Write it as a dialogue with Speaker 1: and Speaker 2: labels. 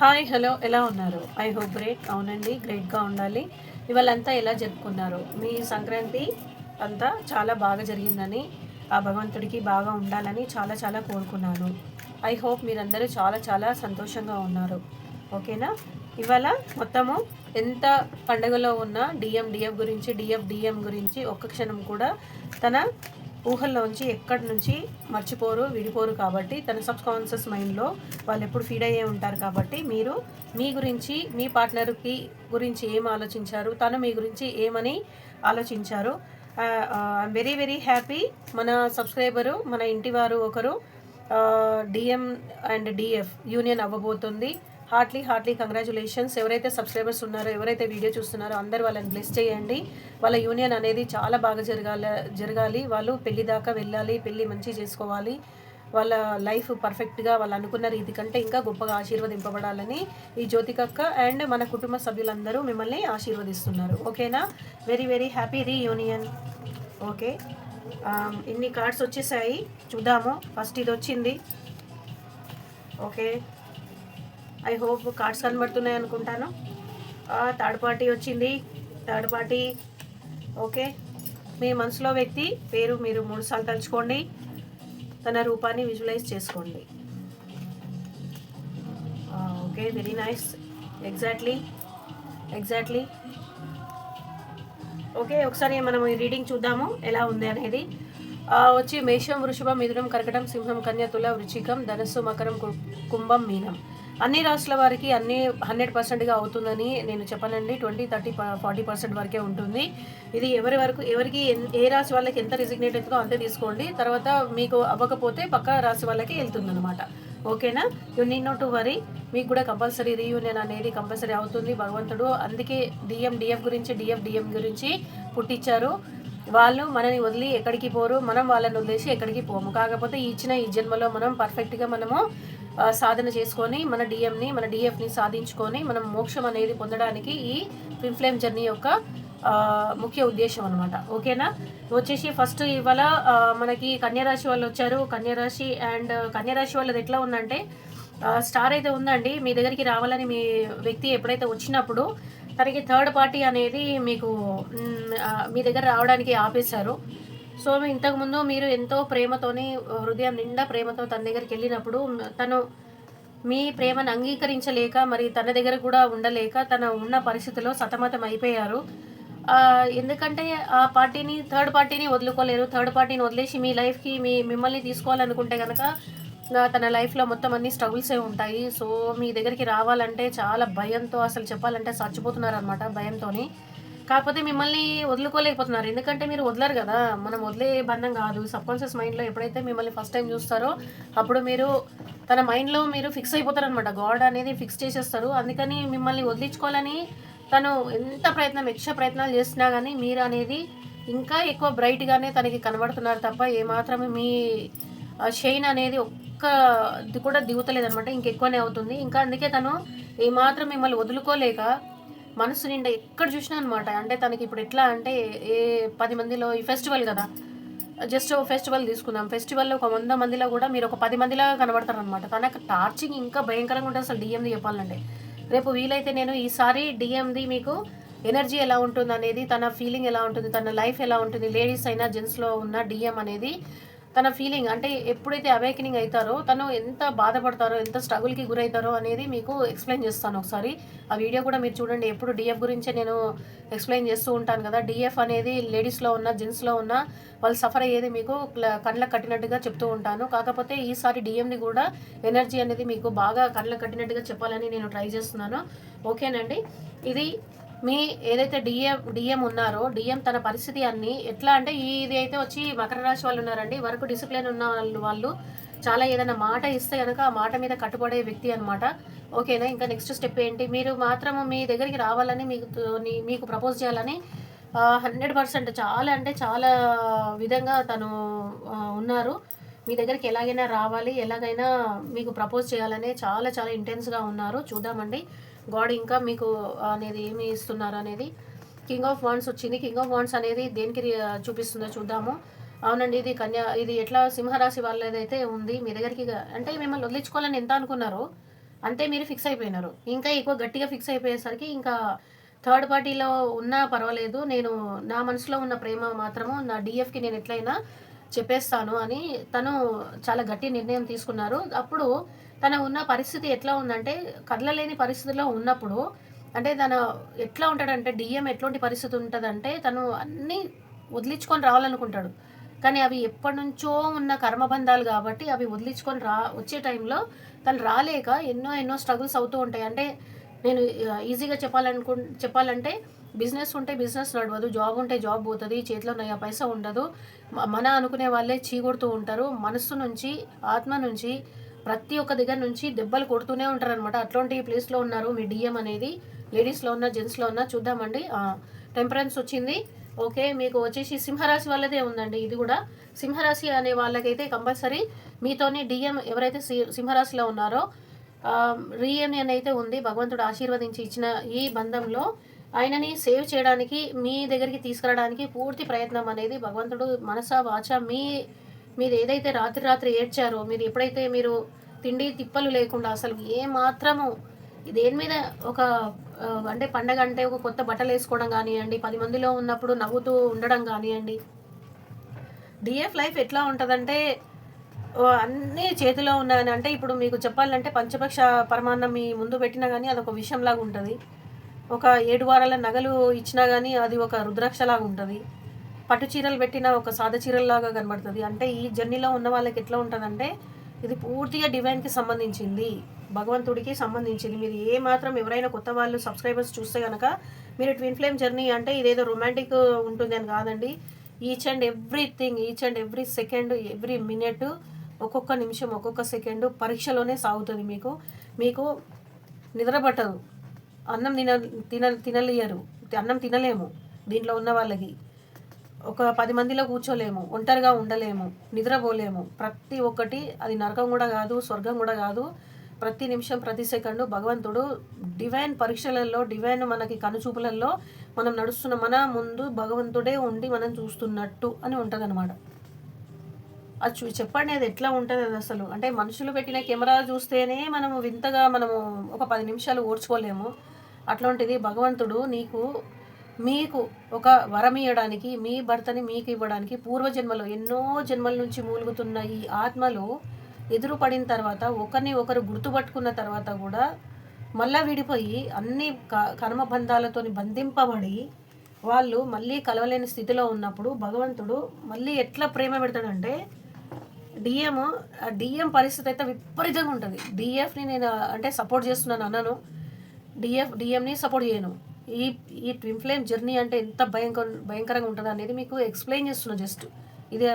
Speaker 1: Hi hello ఎలా ఉన్నారు? I hope great. అవునండి గ్రేట్గా ఉండాలి. ఇవాళంతా ఎలా జరుపుకున్నారు? మీ సంక్రాంతి అంతా చాలా బాగా జరిగిందని ఆ భగవంతుడికి బాగా ఉండాలని చాలా చాలా కోరుకున్నాను. ఐ హోప్ మీరందరూ చాలా చాలా సంతోషంగా ఉన్నారు. ఓకేనా? ఇవాళ మొత్తము ఎంత పండుగలో ఉన్న డిఎం డిఎఫ్ గురించి డిఎఫ్ డిఎం గురించి ఒక్క క్షణం కూడా తన ఊహల్లోంచి ఎక్కడి నుంచి మర్చిపోరు విడిపోరు కాబట్టి తన సబ్ కాన్షియస్ మైండ్లో వాళ్ళు ఎప్పుడు ఫీడ్ అయ్యే ఉంటారు కాబట్టి మీరు మీ గురించి మీ పార్ట్నర్కి గురించి ఏం ఆలోచించారు తను మీ గురించి ఏమని ఆలోచించారు. ఐఎమ్ వెరీ వెరీ హ్యాపీ మన సబ్స్క్రైబరు మన ఇంటి వారు ఒకరు డిఎం అండ్ డిఎఫ్ యూనియన్ అవ్వబోతుంది. Heartly heartly congratulations. ఎవరైతే సబ్స్క్రైబర్స్ ఉన్నారో ఎవరైతే వీడియో చూస్తున్నారో అందరు వాళ్ళని బ్లెస్ చేయండి. వాళ్ళ యూనియన్ అనేది చాలా బాగా జరగాల జరగాలి. వాళ్ళు పెళ్ళి దాకా వెళ్ళాలి పెళ్ళి మంచి చేసుకోవాలి. వాళ్ళ లైఫ్ పర్ఫెక్ట్గా వాళ్ళు అనుకున్న రీతి కంటే ఇంకా గొప్పగా ఆశీర్వదింపబడాలని ఈ జ్యోతికక్క అండ్ మన కుటుంబ సభ్యులందరూ మిమ్మల్ని ఆశీర్వదిస్తున్నారు. ఓకేనా? Very very happy reunion. Okay. ఇన్ని కార్డ్స్ వచ్చేసాయి. చూద్దాము. ఫస్ట్ ఇది వచ్చింది. ఓకే. ఐ హోప్ కార్డ్స్ కనబడుతున్నాయి అనుకుంటాను. థర్డ్ పార్టీ వచ్చింది. Third party okay. మీ మనసులో వ్యక్తి పేరు మీరు మూడుసార్లు తలుచుకోండి. తన రూపాన్ని విజువలైజ్ చేసుకోండి. Okay very nice. Exactly exactly. Okay ఒకసారి మనం ఈ రీడింగ్ చూద్దాము ఎలా ఉంది అనేది. వచ్చి మేషం వృషభం మిథునం కర్కటం సింహం కన్య తుల వృచ్చికం ధనస్సు మకరం కుంభం మీనం. అన్ని రాష్ట్రాల వారికి అన్ని హండ్రెడ్ పర్సెంట్గా అవుతుందని నేను చెప్పనండి. ట్వంటీ థర్టీ ఫార్టీ పర్సెంట్ వరకే ఉంటుంది. ఇది ఎవరి వరకు ఎవరికి ఏ రాశి వాళ్ళకి ఎంత రిజిగ్నేట్ అవుతుందో అంతే తీసుకోండి. తర్వాత మీకు అవ్వకపోతే పక్క రాశి వాళ్ళకి వెళ్తుంది అనమాట ఓకేనా? యు నీ నో టు వరీ మీకు కూడా కంపల్సరీ రీయూనియన్ అనేది కంపల్సరీ అవుతుంది భగవంతుడు. అందుకే డిఎం డిఎఫ్ గురించి డిఎఫ్ డిఎం గురించి పుట్టించారు. వాళ్ళు మనని వదిలి ఎక్కడికి పోరు. మనం వాళ్ళని వదిలేసి ఎక్కడికి పోము. కాకపోతే ఇచ్చిన ఈ జన్మలో మనం పర్ఫెక్ట్గా మనము సాధన చేసుకొని మన డిఎంని మన డిఎఫ్ని సాధించుకొని మనం మోక్షం అనేది పొందడానికి ఈ ఫిన్ఫ్లేమ్ జర్నీ యొక్క ముఖ్య ఉద్దేశం అనమాట ఓకేనా? వచ్చేసి ఫస్ట్ ఇవాళ మనకి కన్యరాశి వాళ్ళు వచ్చారు. కన్యరాశి అండ్ కన్యరాశి వాళ్ళది ఎట్లా ఉందంటే స్టార్ అయితే ఉందండి. మీ దగ్గరికి రావాలని మీ వ్యక్తి ఎప్పుడైతే వచ్చినప్పుడు తనకి థర్డ్ పార్టీ అనేది మీకు మీ దగ్గర రావడానికి ఆపేశారు. సో ఇంతకుముందు మీరు ఎంతో ప్రేమతోని హృదయం నిండా ప్రేమతో తన దగ్గరికి వెళ్ళినప్పుడు తను మీ ప్రేమను అంగీకరించలేక మరి తన దగ్గర కూడా ఉండలేక తన ఉన్న పరిస్థితిలో సతమతం అయిపోయారు. ఎందుకంటే ఆ పార్టీని థర్డ్ పార్టీని వదులుకోలేరు. థర్డ్ పార్టీని వదిలేసి మీ లైఫ్కి మీ మిమ్మల్ని తీసుకోవాలనుకుంటే కనుక తన లైఫ్లో మొత్తం అన్ని స్ట్రగుల్సే ఉంటాయి. సో మీ దగ్గరికి రావాలంటే చాలా భయంతో అసలు చెప్పాలంటే చచ్చిపోతున్నారు అనమాట భయంతోని. కాకపోతే మిమ్మల్ని వదులుకోలేకపోతున్నారు. ఎందుకంటే మీరు వదలరు కదా. మనం వదిలే బంధం కాదు. సబ్కాన్షియస్ మైండ్లో ఎప్పుడైతే మిమ్మల్ని ఫస్ట్ టైం చూస్తారో అప్పుడు మీరు తన మైండ్లో మీరు ఫిక్స్ అయిపోతారనమాట గాడ్ అనేది ఫిక్స్ చేసేస్తారు అందుకని మిమ్మల్ని వదిలించుకోవాలని తను ఎంత ప్రయత్నం యక్ష ప్రయత్నాలు చేసినా కానీ మీరు అనేది ఇంకా ఎక్కువ బ్రైట్గానే తనకి కనబడుతున్నారు తప్ప ఏమాత్రం మీ షైన్ అనేది ఒక్క కూడా దిగుతలేదనమాట ఇంకెక్కువనే అవుతుంది. ఇంకా అందుకే తను ఏమాత్రం మిమ్మల్ని వదులుకోలేక మనసు నిండా ఎక్కడ చూసినా అనమాట అంటే తనకి ఇప్పుడు ఎట్లా అంటే ఏ పది మందిలో ఈ ఫెస్టివల్ కదా. జస్ట్ ఫెస్టివల్ తీసుకుందాం. ఫెస్టివల్లో ఒక వంద మందిలో కూడా మీరు ఒక పది మందిలాగా కనబడతారు అనమాట తనకు టార్చింగ్ ఇంకా భయంకరంగా ఉంటుంది అసలు డిఎంది చెప్పాలంటే. రేపు వీలైతే నేను ఈసారి డిఎంది మీకు ఎనర్జీ ఎలా ఉంటుంది అనేది తన ఫీలింగ్ ఎలా ఉంటుంది తన లైఫ్ ఎలా ఉంటుంది లేడీస్ అయినా జెంట్స్లో ఉన్న డిఎం అనేది తన ఫీలింగ్ అంటే ఎప్పుడైతే అవేకనింగ్ అవుతారో తను ఎంత బాధపడతారో ఎంత స్ట్రగుల్కి గురవుతారో అనేది మీకు ఎక్స్ప్లెయిన్ చేస్తాను ఒకసారి. ఆ వీడియో కూడా మీరు చూడండి. ఎప్పుడు డిఎఫ్ గురించే నేను ఎక్స్ప్లెయిన్ చేస్తూ ఉంటాను కదా. డిఎఫ్ అనేది లేడీస్లో ఉన్న జెంట్స్లో ఉన్న వాళ్ళు సఫర్ అయ్యేది మీకు కళ్ళకు కట్టినట్టుగా చెప్తూ ఉంటాను. కాకపోతే ఈసారి డిఎంని కూడా ఎనర్జీ అనేది మీకు బాగా కళ్ళకు కట్టినట్టుగా చెప్పాలని నేను ట్రై చేస్తున్నాను. ఓకేనండి? ఇది మీ ఏదైతే డిఎం డిఎం ఉన్నారో డిఎం తన పరిస్థితి అన్ని ఎట్లా అంటే ఈ ఇది అయితే వచ్చి మకర రాశి వాళ్ళు ఉన్నారండి. వరకు డిసిప్లిన్ ఉన్న వాళ్ళు వాళ్ళు చాలా ఏదైనా మాట ఇస్తే కనుక ఆ మాట మీద కట్టుబడే వ్యక్తి అనమాట ఓకేనా ఇంకా నెక్స్ట్ స్టెప్ ఏంటి? మీరు మాత్రము మీ దగ్గరికి రావాలని మీకు మీకు ప్రపోజ్ చేయాలని హండ్రెడ్ పర్సెంట్ చాలా అంటే చాలా విధంగా తను ఉన్నారు. మీ దగ్గరికి ఎలాగైనా రావాలి ఎలాగైనా మీకు ప్రపోజ్ చేయాలని చాలా చాలా ఇంటెన్స్గా ఉన్నారు. చూద్దామండి. గాడ్ ఇంకా మీకు అనేది ఏమి ఇస్తున్నారు అనేది కింగ్ ఆఫ్ వాండ్స్ వచ్చింది. కింగ్ ఆఫ్ వాండ్స్ అనేది దేనికి చూపిస్తుందో చూద్దాము. అవునండి ఇది కన్యా ఇది ఎట్లా సింహరాశి వాళ్ళదైతే ఉంది మీ దగ్గరికి అంటే మిమ్మల్ని వదిలించుకోవాలని ఎంత అనుకున్నారో? అంతే మీరు ఫిక్స్ అయిపోయినారు. ఇంకా ఎక్కువ గట్టిగా ఫిక్స్ అయిపోయేసరికి ఇంకా థర్డ్ పార్టీలో ఉన్నా పర్వాలేదు. నేను నా మనసులో ఉన్న ప్రేమ మాత్రము నా డిఎఫ్కి నేను ఎట్లయినా చెప్పేస్తాను అని తను చాలా గట్టి నిర్ణయం తీసుకున్నారు. అప్పుడు తన ఉన్న పరిస్థితి ఎట్లా ఉందంటే కదలలేని పరిస్థితిలో ఉన్నప్పుడు అంటే తన ఎట్లా ఉంటాడంటే డిఎం ఎట్లాంటి పరిస్థితి ఉంటుందంటే తను అన్నీ వదిలించుకొని రావాలనుకుంటాడు. కానీ అవి ఎప్పటి నుంచో ఉన్న కర్మబంధాలు కాబట్టి అవి వదిలించుకొని రా వచ్చే టైంలో తను రాలేక ఎన్నో ఎన్నో స్ట్రగుల్స్ అవుతూ ఉంటాయి. అంటే నేను ఈజీగా చెప్పాలనుకు చెప్పాలంటే బిజినెస్ ఉంటే బిజినెస్ నడవదు జాబ్ ఉంటే జాబ్ పోతుంది చేతిలో నయ్య పైసా ఉండదు. మన అనుకునే వాళ్ళే చీకొడుతూ ఉంటారు. మనస్సు నుంచి ఆత్మ నుంచి ప్రతి ఒక్క దగ్గర నుంచి దెబ్బలు కొడుతూనే ఉంటారు అనమాట అట్లాంటి ప్లేస్లో ఉన్నారు మీ డిఎం అనేది లేడీస్లో ఉన్న జెంట్స్లో ఉన్న చూద్దామండి. టెంపరెన్స్ వచ్చింది. ఓకే మీకు వచ్చేసి సింహరాశి వాళ్ళదే ఉందండి. ఇది కూడా సింహరాశి అనే వాళ్ళకైతే కంపల్సరీ మీతోని డిఎం ఎవరైతే సి- సింహరాశిలో ఉన్నారో రీయూనియన్ అయితే ఉంది. భగవంతుడు ఆశీర్వదించి ఇచ్చిన ఈ బంధంలో ఆయనని సేవ్ చేయడానికి మీ దగ్గరికి తీసుకురావడానికి పూర్తి ప్రయత్నం అనేది భగవంతుడు మనస వాచ మీ మీరు ఏదైతే రాత్రి రాత్రి ఏడ్చారో మీరు ఎప్పుడైతే మీరు తిండి తిప్పలు లేకుండా అసలు ఏ మాత్రము దేని మీద ఒక అంటే పండగ అంటే ఒక కొత్త బట్టలు వేసుకోవడం కానివ్వండి పది మందిలో ఉన్నప్పుడు నవ్వుతూ ఉండడం కానివ్వండి డిఎఫ్ లైఫ్ ఎట్లా ఉంటుందంటే అన్నీ చేతిలో ఉన్నాయని అంటే ఇప్పుడు మీకు చెప్పాలంటే పంచపక్ష పరమాన్నం మీ ముందు పెట్టినా కానీ అదొక విషయంలాగా ఉంటుంది. ఒక ఏడు వారాల నగలు ఇచ్చినా కానీ అది ఒక రుద్రాక్షలాగా ఉంటుంది. పట్టు చీరలు పెట్టిన ఒక సాద చీరల్లాగా కనబడుతుంది. అంటే ఈ జర్నీలో ఉన్న వాళ్ళకి ఎట్లా ఉంటుందంటే ఇది పూర్తిగా డివైన్కి సంబంధించింది. భగవంతుడికి సంబంధించింది. మీరు ఏ మాత్రం ఎవరైనా కొత్త వాళ్ళు సబ్స్క్రైబర్స్ చూస్తే కనుక మీరు ట్విన్ ఫ్లేమ్ జర్నీ అంటే ఇదేదో రొమాంటిక్ ఉంటుంది అని కాదండి. Each and everything each and every second every minute ఒక్కొక్క నిమిషం ఒక్కొక్క సెకండ్ పరీక్షలోనే సాగుతుంది మీకు. మీకు నిద్రపట్టదు అన్నం తిన తిన తినలేరు. అన్నం తినలేము దీంట్లో ఉన్న వాళ్ళకి. ఒక పది మందిలో కూర్చోలేము ఒంటరిగా ఉండలేము నిద్రపోలేము. ప్రతి ఒక్కటి అది నరకం కూడా కాదు స్వర్గం కూడా కాదు. ప్రతి నిమిషం ప్రతి సెకండు భగవంతుడు డివైన్ పరీక్షలలో డివైన్ మనకి కనుచూపులలో మనం నడుస్తున్న మన ముందు భగవంతుడే ఉండి మనం చూస్తున్నట్టు అని ఉంటుంది అనమాట అది చూ చెప్పండి అది ఎట్లా ఉంటుంది అది అసలు? అంటే మనుషులు పెట్టిన కెమెరా చూస్తేనే మనము వింతగా మనము ఒక పది నిమిషాలు ఓర్చుకోలేము. అట్లాంటిది భగవంతుడు నీకు మీకు ఒక వరం ఇవ్వడానికి మీ భర్తని మీకు ఇవ్వడానికి పూర్వజన్మలో ఎన్నో జన్మల నుంచి మూలుగుతున్న ఈ ఆత్మలు ఎదురు పడిన తర్వాత ఒకరిని ఒకరు గుర్తుపట్టుకున్న తర్వాత కూడా మళ్ళా విడిపోయి అన్ని క- కర్మబంధాలతోని బంధింపబడి వాళ్ళు మళ్ళీ కలవలేని స్థితిలో ఉన్నప్పుడు భగవంతుడు మళ్ళీ ఎట్లా ప్రేమ పెడతాడంటే డిఎం ఆ డిఎం పరిస్థితి అయితే విపరీతంగా ఉంటుంది. డిఎఫ్ని నేను అంటే సపోర్ట్ చేస్తున్నాను అన్నాను. డిఎఫ్ డిఎంని సపోర్ట్ చేయను. ఈ ఈ ట్విన్ ఫ్లేమ్ జర్నీ అంటే ఎంత భయంకర భయంకరంగా ఉంటుంది అనేది మీకు ఎక్స్ప్లెయిన్ చేస్తున్నా జస్ట్ ఇది